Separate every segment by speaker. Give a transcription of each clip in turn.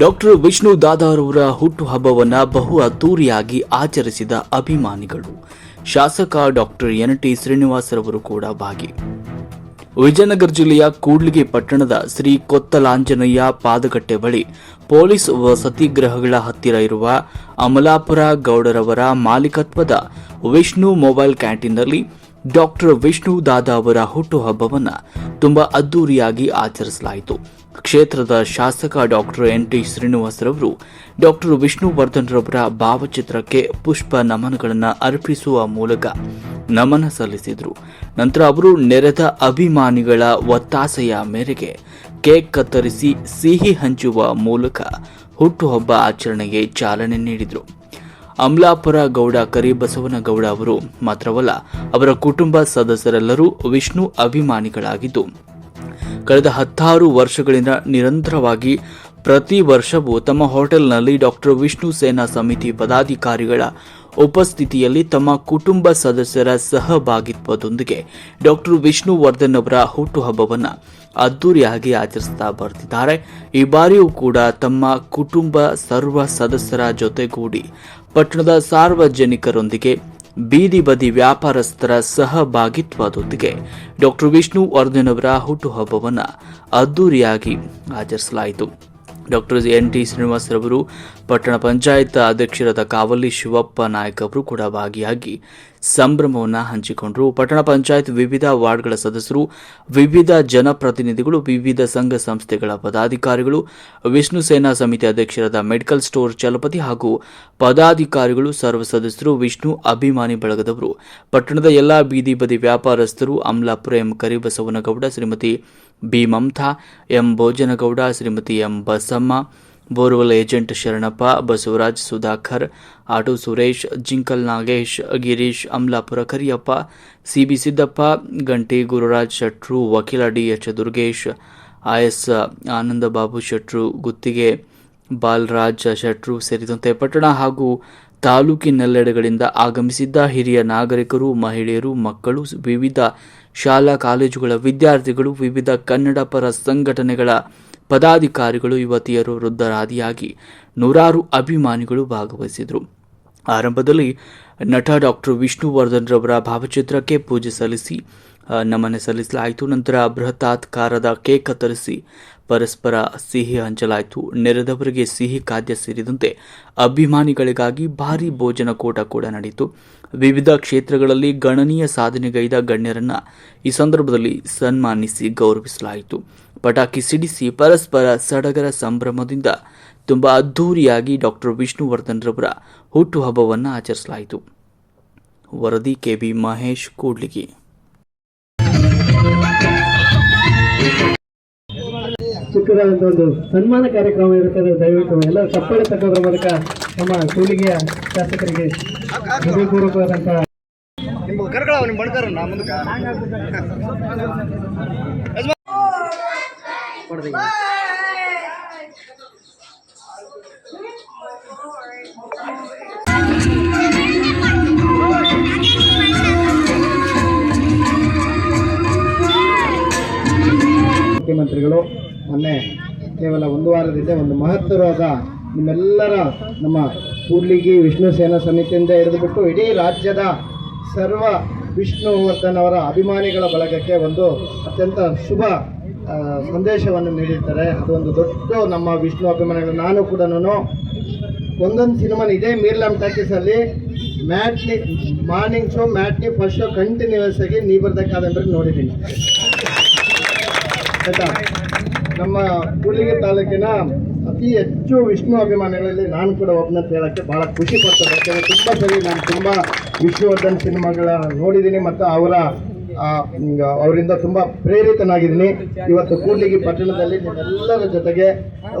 Speaker 1: Doctor Vishnu ದಾದಾರವರ ಹುಟ್ಟುಹಬ್ಬವನ್ನ ಬಹು ಅದ್ದೂರಿಯಾಗಿ ಆಚರಿಸಿದ ಅಭಿಮಾನಿಗಳು. ಶಾಸಕ ಡಾಕ್ಟರ್ ಎನ್ ಟಿ ಶ್ರೀನಿವಾಸರವರು ಕೂಡ ಭಾಗಿ. ವಿಜಯನಗರ ಜಿಲ್ಲೆಯ ಕೂಡ್ಲಿಗೆ ಪಟ್ಟಣದ ಶ್ರೀ ಕೊತ್ತಲಾಂಜನೇಯ ಪಾದಗಟ್ಟೆ ಬಳಿ ಪೊಲೀಸ್ ವಸತಿಗೃಹಗಳ ಹತ್ತಿರ ಇರುವ ಅಮಲಾಪುರ ಗೌಡರವರ ಮಾಲೀಕತ್ವದ ವಿಷ್ಣು ಮೊಬೈಲ್ ಕ್ಯಾಂಟೀನ್ನಲ್ಲಿ ಡಾಕ್ಟರ್ ವಿಷ್ಣು ದಾದಾ ಅವರ ಹುಟ್ಟುಹಬ್ಬವನ್ನು ತುಂಬಾ ಅದ್ದೂರಿಯಾಗಿ ಆಚರಿಸಲಾಯಿತು. ಕ್ಷೇತ್ರದ ಶಾಸಕ ಡಾಕ್ಟರ್ ಎನ್ ಟಿ ಶ್ರೀನಿವಾಸರವರು ಡಾಕ್ಟರ್ ವಿಷ್ಣುವರ್ಧನ್ ರವರ ಭಾವಚಿತ್ರಕ್ಕೆ ಪುಷ್ಪ ನಮನಗಳನ್ನು ಅರ್ಪಿಸುವ ಮೂಲಕ ನಮನ ಸಲ್ಲಿಸಿದರು. ನಂತರ ಅವರು ನೆರೆದ ಅಭಿಮಾನಿಗಳ ಒತ್ತಾಸೆಯ ಮೇರೆಗೆ ಕೇಕ್ ಕತ್ತರಿಸಿ ಸಿಹಿ ಹಂಚುವ ಮೂಲಕ ಹುಟ್ಟುಹಬ್ಬ ಆಚರಣೆಗೆ ಚಾಲನೆ ನೀಡಿದರು. ಅಮಲಾಪುರ ಗೌಡ ಕರಿಬಸವನಗೌಡ ಅವರು ಮಾತ್ರವಲ್ಲ, ಅವರ ಕುಟುಂಬ ಸದಸ್ಯರೆಲ್ಲರೂ ವಿಷ್ಣು ಅಭಿಮಾನಿಗಳಾಗಿದ್ದು, ಕಳೆದ ಹತ್ತಾರು ವರ್ಷಗಳಿಂದ ನಿರಂತರವಾಗಿ ಪ್ರತಿ ವರ್ಷವೂ ತಮ್ಮ ಹೋಟೆಲ್ನಲ್ಲಿ ಡಾಕ್ಟರ್ ವಿಷ್ಣು ಸೇನಾ ಸಮಿತಿ ಪದಾಧಿಕಾರಿಗಳ ಉಪಸ್ಥಿತಿಯಲ್ಲಿ ತಮ್ಮ ಕುಟುಂಬ ಸದಸ್ಯರ ಸಹಭಾಗಿತ್ವದೊಂದಿಗೆ ಡಾಕ್ಟರ್ ವಿಷ್ಣುವರ್ಧನ್ ಅವರ ಹುಟ್ಟುಹಬ್ಬವನ್ನು ಅದ್ದೂರಿಯಾಗಿ ಆಚರಿಸ್ತಾ ಬರ್ತಿದ್ದಾರೆ. ಈ ಬಾರಿಯೂ ಕೂಡ ತಮ್ಮ ಕುಟುಂಬ ಸರ್ವ ಸದಸ್ಯರ ಜೊತೆಗೂಡಿ ಪಟ್ಟಣದ ಸಾರ್ವಜನಿಕರೊಂದಿಗೆ ಬೀದಿ ಬದಿ ವ್ಯಾಪಾರಸ್ಥರ ಸಹಭಾಗಿತ್ವದೊಂದಿಗೆ ಡಾಕ್ಟರ್ ವಿಷ್ಣು ವರ್ಧನ್ ಅವರ ಹುಟ್ಟುಹಬ್ಬವನ್ನು ಅದ್ದೂರಿಯಾಗಿ ಆಚರಿಸಲಾಯಿತು. ಡಾಕ್ಟರ್ ಎನ್ ಟಿ ಶ್ರೀನಿವಾಸರವರು ಪಟ್ಟಣ ಪಂಚಾಯತ್ ಅಧ್ಯಕ್ಷರಾದ ಕಾವಲ್ಲಿ ಶಿವಪ್ಪ ನಾಯಕ್ ಅವರು ಕೂಡ ಭಾಗಿಯಾಗಿ ಸಂಭ್ರಮವನ್ನು ಹಂಚಿಕೊಂಡರು. ಪಟ್ಟಣ ಪಂಚಾಯತ್ ವಿವಿಧ ವಾರ್ಡ್ಗಳ ಸದಸ್ಯರು, ವಿವಿಧ ಜನಪ್ರತಿನಿಧಿಗಳು, ವಿವಿಧ ಸಂಘ ಸಂಸ್ಥೆಗಳ ಪದಾಧಿಕಾರಿಗಳು, ವಿಷ್ಣು ಸೇನಾ ಸಮಿತಿ ಅಧ್ಯಕ್ಷರಾದ ಮೆಡಿಕಲ್ ಸ್ಟೋರ್ ಚಲಪತಿ ಹಾಗೂ ಪದಾಧಿಕಾರಿಗಳು, ಸರ್ವ ಸದಸ್ಯರು, ವಿಷ್ಣು ಅಭಿಮಾನಿ ಬಳಗದವರು. ಪಟ್ಟಣದ ಎಲ್ಲಾ ಬೀದಿ ಬದಿ ವ್ಯಾಪಾರಸ್ಥರು Amla M Karibasavanagowda, Shrimati B Mamata M Bhojanagowda, Shrimati M Basamma borewell agent Sharanappa, Basavaraj Sudhakar, auto Suresh, Jinkal Nagesh, Girish, Amalapura Kariyappa, CB Siddappa, Ganti Gururaj Shetru, ವಕೀಲ ಡಿ ಎಚ್ ದುರ್ಗೇಶ್ ಆನಂದ ಆನಂದಬಾಬು ಶೆಟ್ರು, ಗುತ್ತಿಗೆ ಬಾಲರಾಜ್ ಶೆಟ್ರು ಸೇರಿದಂತೆ ಪಟ್ಟಣ ಹಾಗೂ ತಾಲೂಕಿನೆಲ್ಲೆಡೆಗಳಿಂದ ಆಗಮಿಸಿದ್ದ ಹಿರಿಯ ನಾಗರಿಕರು, ಮಹಿಳೆಯರು, ಮಕ್ಕಳು, ವಿವಿಧ ಶಾಲಾ ಕಾಲೇಜುಗಳ ವಿದ್ಯಾರ್ಥಿಗಳು, ವಿವಿಧ ಕನ್ನಡ ಪರ ಸಂಘಟನೆಗಳ ಪದಾಧಿಕಾರಿಗಳು ಯುವತಿಯರು ವೃದ್ಧರಾದಿಯಾಗಿ ನೂರಾರು ಅಭಿಮಾನಿಗಳು ಭಾಗವಹಿಸಿದರು. ಆರಂಭದಲ್ಲಿ ನಟ ಡಾಕ್ಟರ್ ವಿಷ್ಣುವರ್ಧನ್ ರವರ ಭಾವಚಿತ್ರಕ್ಕೆ ಪೂಜೆ ಸಲ್ಲಿಸಿ ನಮನ ಸಲ್ಲಿಸಲಾಯಿತು. ನಂತರ ಬೃಹತಾತ್ಕಾರದ ಕೇಕ್ ಕತ್ತರಿಸಿ ಪರಸ್ಪರ ಸಿಹಿ ಹಂಚಲಾಯಿತು. ನೆರೆದವರಿಗೆ ಸಿಹಿ ಖಾದ್ಯ ಸೇರಿದಂತೆ ಅಭಿಮಾನಿಗಳಿಗಾಗಿ ಭಾರಿ ಭೋಜನ ಕೂಟ ಕೂಡ ನಡೆಯಿತು. ವಿವಿಧ ಕ್ಷೇತ್ರಗಳಲ್ಲಿ ಗಣನೀಯ ಸಾಧನೆಗೈದ ಗಣ್ಯರನ್ನು ಈ ಸಂದರ್ಭದಲ್ಲಿ ಸನ್ಮಾನಿಸಿ ಗೌರವಿಸಲಾಯಿತು. ಪಟಾಕಿ ಸಿಡಿಸಿ ಪರಸ್ಪರ ಸಡಗರ ಸಂಭ್ರಮದಿಂದ ತುಂಬ ಅದ್ಧೂರಿಯಾಗಿ ಡಾಕ್ಟರ್ ವಿಷ್ಣುವರ್ಧನ್ ರವರ ಹುಟ್ಟುಹಬ್ಬವನ್ನು ಆಚರಿಸಲಾಯಿತು. ವರದಿ ಕೆಬಿ ಮಹೇಶ್, ಕೂಡ್ಲಿಗಿ.
Speaker 2: ಚಿಕ್ಕದಾದಂಥ ಒಂದು ಸನ್ಮಾನ ಕಾರ್ಯಕ್ರಮ ಇರುತ್ತದೆ ದಯವಿಟ್ಟು ಎಲ್ಲ ಚಪ್ಪಳೆ ತಕ್ಕೋದ್ರ ಮೂಲಕ ನಮ್ಮ ಕೂಲಿಗೆಯ ಶಾಸಕರಿಗೆ ಹೃದಯಪೂರ್ವಕವಾದಂಥ
Speaker 3: ನಿಮ್ಮ
Speaker 2: ಮುಖ್ಯಮಂತ್ರಿಗಳು ಮೊನ್ನೆ ಕೇವಲ ಒಂದು ವಾರದಿಂದ ಒಂದು ಮಹತ್ತರವಾದ ನಿಮ್ಮೆಲ್ಲರ ನಮ್ಮ ಕೂಡ್ಲಿಗಿ ವಿಷ್ಣು ಸೇನಾ ಸಮಿತಿಯಿಂದ ಹಿಡಿದುಬಿಟ್ಟು ಇಡೀ ರಾಜ್ಯದ ಸರ್ವ ವಿಷ್ಣುವರ್ಧನ್ ಅವರ ಅಭಿಮಾನಿಗಳ ಬಳಗಕ್ಕೆ ಒಂದು ಅತ್ಯಂತ ಶುಭ ಸಂದೇಶವನ್ನು ನೀಡಿರ್ತಾರೆ. ಅದು ಒಂದು ದೊಡ್ಡ ನಮ್ಮ ವಿಷ್ಣು ಅಭಿಮಾನಿಗಳು. ನಾನು ಕೂಡ ಒಂದೊಂದು ಸಿನಿಮಾನ ಇದೇ Meerlam ಟಾಕೀಸಲ್ಲಿ matinee, morning show, matinee, first show continuous ಆಗಿ ನೀ ಬರ್ದ ಕಾದಂಬರಿ ನೋಡಿದ್ದೀನಿ. ಆಯ್ತಾ? ನಮ್ಮ ಕೂಡಲಿಗೆ ತಾಲೂಕಿನ ಅತಿ ಹೆಚ್ಚು ವಿಷ್ಣು ಅಭಿಮಾನಿಗಳಲ್ಲಿ ನಾನು ಕೂಡ ಒಬ್ಬನಂತ ಹೇಳಕ್ಕೆ ಭಾಳ ಖುಷಿ ಪಡ್ತದೆ ಯಾಕಂದರೆ ತುಂಬ ಸರಿ ನಾನು ತುಂಬ ವಿಷ್ಣುವರ್ಧನ್ ಸಿನಿಮಾಗಳ ನೋಡಿದ್ದೀನಿ ಮತ್ತು ಅವರ ಅವರಿಂದ ತುಂಬ ಪ್ರೇರಿತನಾಗಿದ್ದೀನಿ. ಇವತ್ತು ಕೂಡ್ಲಿಗಿ ಪಟ್ಟಣದಲ್ಲಿ ನಿಮ್ಮೆಲ್ಲರ ಜೊತೆಗೆ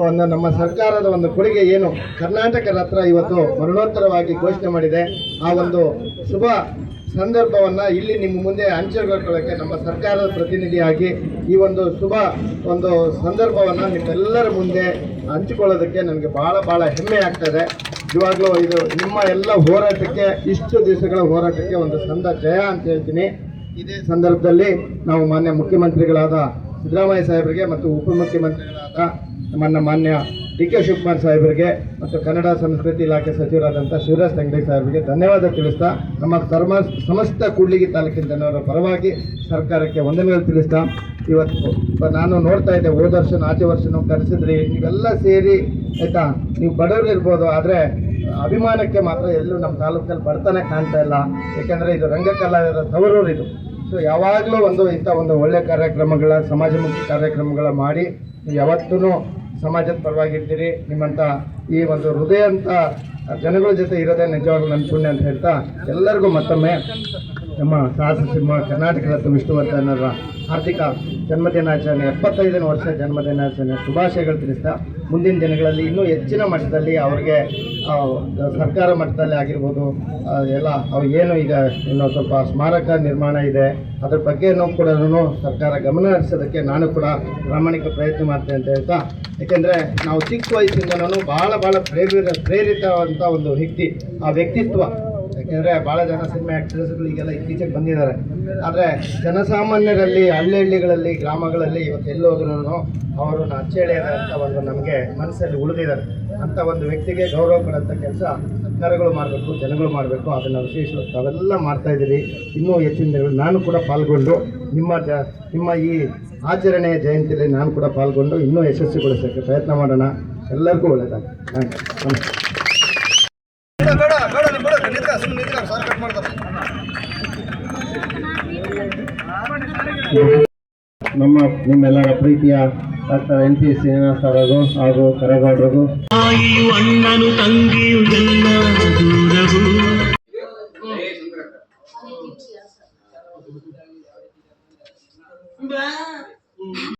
Speaker 2: ಒಂದು ನಮ್ಮ ಸರ್ಕಾರದ ಒಂದು ಕೊಡುಗೆ ಏನು, ಕರ್ನಾಟಕ ರತ್ನ ಇವತ್ತು ಮರಣೋತ್ತರವಾಗಿ ಘೋಷಣೆ ಮಾಡಿದೆ. ಆ ಒಂದು ಶುಭ ಸಂದರ್ಭವನ್ನು ಇಲ್ಲಿ ನಿಮ್ಮ ಮುಂದೆ ಹಂಚಿಕೊಳ್ಳೋಕ್ಕೆ ನಮ್ಮ ಸರ್ಕಾರದ ಪ್ರತಿನಿಧಿಯಾಗಿ ಈ ಒಂದು ಶುಭ ಒಂದು ಸಂದರ್ಭವನ್ನು ನಿಮ್ಮೆಲ್ಲರ ಮುಂದೆ ಹಂಚಿಕೊಳ್ಳೋದಕ್ಕೆ ನನಗೆ ಭಾಳ ಭಾಳ ಹೆಮ್ಮೆ ಆಗ್ತದೆ. ಇವಾಗಲೂ ಇದು ನಿಮ್ಮ ಎಲ್ಲ ಹೋರಾಟಕ್ಕೆ, ಇಷ್ಟು ದಿವಸಗಳ ಹೋರಾಟಕ್ಕೆ ಒಂದು ಸಂದ ಜಯ ಅಂತ ಹೇಳ್ತೀನಿ. ಇದೇ ಸಂದರ್ಭದಲ್ಲಿ ನಾವು ಮಾನ್ಯ ಮುಖ್ಯಮಂತ್ರಿಗಳಾದ ಸಿದ್ದರಾಮಯ್ಯ ಸಾಹೇಬರಿಗೆ ಮತ್ತು ಉಪಮುಖ್ಯಮಂತ್ರಿಗಳಾದ ನಮ್ಮನ್ನ ಮಾನ್ಯ ಡಿ ಕೆ ಶಿವಕುಮಾರ್ ಸಾಹೇಬರಿಗೆ ಮತ್ತು ಕನ್ನಡ ಸಂಸ್ಕೃತಿ ಇಲಾಖೆ ಸಚಿವರಾದಂಥ ಶಿವರಾಜ್ ತಂಗಡಿ ಸಾಹೇಬರಿಗೆ ಧನ್ಯವಾದ ತಿಳಿಸ್ತಾ, ನಮ್ಮ ಸರ್ಮ, ಸಮಸ್ತ ಕೂಡ್ಲಿಗಿ ತಾಲೂಕಿನ ಜನರ ಪರವಾಗಿ ಸರ್ಕಾರಕ್ಕೆ ವಂದನೆಗಳು ತಿಳಿಸ್ತಾ, ಇವತ್ತು ನಾನು ನೋಡ್ತಾ ಇದ್ದೆ, ಹೋದ ವರ್ಷ ಆಚೆ ವರ್ಷನೂ ಕರೆಸಿದ್ರಿ, ನೀವೆಲ್ಲ ಸೇರಿ, ಆಯಿತಾ, ನೀವು ಬಡವರು ಇರ್ಬೋದು, ಆದರೆ ಅಭಿಮಾನಕ್ಕೆ ಮಾತ್ರ ಎಲ್ಲೂ ನಮ್ಮ ತಾಲೂಕಲ್ಲಿ ಬಡತನ ಕಾಣ್ತಾ ಇಲ್ಲ ಏಕೆಂದರೆ ಇದು ರಂಗಕಲಾವಿದರ ತವರೂರು ಇದು. ಸೊ ಯಾವಾಗಲೂ ಒಂದು ಇಂಥ ಒಂದು ಒಳ್ಳೆಯ ಕಾರ್ಯಕ್ರಮಗಳ, ಸಮಾಜಮುಖಿ ಕಾರ್ಯಕ್ರಮಗಳ ಮಾಡಿ ಯಾವತ್ತೂ ಸಮಾಜದ ಪರವಾಗಿರ್ತೀರಿ ನಿಮ್ಮಂಥ ಈ ಒಂದು ಹೃದಯ ಅಂತ ಜನಗಳ ಜೊತೆ ಇರೋದೇ ನಿಜವಾಗ್ಲೂ ನನ್ನ ಪುಣ್ಯ ಅಂತ ಹೇಳ್ತಾ ಎಲ್ಲರಿಗೂ ಮತ್ತೊಮ್ಮೆ ನಮ್ಮ ಸಾಹಸ ಸಿಂಹ ಕರ್ನಾಟಕ ರತ್ನ ವಿಷ್ಣುವರ್ಧನರ ಹಾರ್ದಿಕ ಜನ್ಮದಿನಾಚರಣೆ, ಎಪ್ಪತ್ತೈದನೇ ವರ್ಷ ಜನ್ಮದಿನಾಚರಣೆ ಶುಭಾಶಯಗಳು ತಿಳಿಸ್ತಾ, ಮುಂದಿನ ದಿನಗಳಲ್ಲಿ ಇನ್ನೂ ಹೆಚ್ಚಿನ ಮಟ್ಟದಲ್ಲಿ ಅವ್ರಿಗೆ ಸರ್ಕಾರ ಮಟ್ಟದಲ್ಲಿ ಆಗಿರ್ಬೋದು ಎಲ್ಲ ಏನು ಈಗ ಇನ್ನು ಸ್ವಲ್ಪ ಸ್ಮಾರಕ ನಿರ್ಮಾಣ ಇದೆ, ಅದ್ರ ಬಗ್ಗೆನೂ ಕೂಡ ಸರ್ಕಾರ ಗಮನ ಹರಿಸೋದಕ್ಕೆ ನಾನು ಕೂಡ ಪ್ರಾಮಾಣಿಕ ಪ್ರಯತ್ನ ಮಾಡ್ತೇನೆ ಅಂತ ಹೇಳ್ತಾ, ಯಾಕೆಂದರೆ ನಾವು ಚಿಕ್ಕ ವಯಸ್ಸಿಂದನೂ ಭಾಳ ಭಾಳ ಪ್ರೇರಿತ, ಪ್ರೇರಿತವಾದಂಥ ಒಂದು ವ್ಯಕ್ತಿ, ಆ ವ್ಯಕ್ತಿತ್ವ ಯಾಕೆಂದರೆ ಭಾಳ ಜನ ಸಿನಿಮಾ ಆ್ಯಕ್ಟ್ರೆಸ್ಗಳಿಗೆಲ್ಲ ಇತ್ತೀಚೆಗೆ ಬಂದಿದ್ದಾರೆ. ಆದರೆ ಜನಸಾಮಾನ್ಯರಲ್ಲಿ, ಹಳ್ಳಿ ಹಳ್ಳಿಗಳಲ್ಲಿ, ಗ್ರಾಮಗಳಲ್ಲಿ ಇವತ್ತು ಎಲ್ಲೋದ್ರೂ ಅವರು ಅಂತ ಒಂದು ನಮಗೆ ಮನಸ್ಸಲ್ಲಿ ಉಳಿದಿದ್ದಾರೆ. ಅಂಥ ಒಂದು ವ್ಯಕ್ತಿಗೆ ಗೌರವ ಕೊಡೋಂಥ ಕೆಲಸ ಸರ್ಕಾರಗಳು ಮಾಡಬೇಕು, ಜನಗಳು ಮಾಡಬೇಕು. ಅದನ್ನು ವಿಶೇಷವಾಗಿ ಮಾಡ್ತಾ ಇದ್ದೀರಿ. ಇನ್ನೂ ಹೆಚ್ಚಿನ ನಾನು ಕೂಡ ಪಾಲ್ಗೊಂಡು ನಿಮ್ಮ ಜ, ನಿಮ್ಮ ಈ ಆಚರಣೆಯ ಜಯಂತಿಯಲ್ಲಿ ನಾನು ಕೂಡ ಪಾಲ್ಗೊಂಡು ಇನ್ನೂ ಯಶಸ್ವಿಗೊಳಿಸೋಕ್ಕೆ ಪ್ರಯತ್ನ ಮಾಡೋಣ. ಎಲ್ಲರಿಗೂ ಒಳ್ಳೆಯದಾಗಲಿ ಥ್ಯಾಂಕ್ ಯು.
Speaker 3: ಬೇಡ ಬೇಡ ನೀವು ಬೇಡ ನಿಂತ್ಕ ಸುಮ್ಮನೆ ನಿಂತ್ಕ ಸರ್ ಕಟ್ ಮಾಡ್ತಾರೆ
Speaker 2: ನಮ್ಮ ನಿಮ್ಮೆಲ್ಲರ ಪ್ರೀತಿಯ ಡಾಕ್ಟರ್ ಎನ್ ಪಿ ಶ್ರೀನಿವಾಸ್ ಅವರಿಗೂ ಹಾಗೂ ಕರಗಾಡ್ರಿಗೂ.
Speaker 4: ತಾಯಿಯು ಅಣ್ಣನು ತಂಗಿಯು ಎಲ್ಲ ದೂರವು.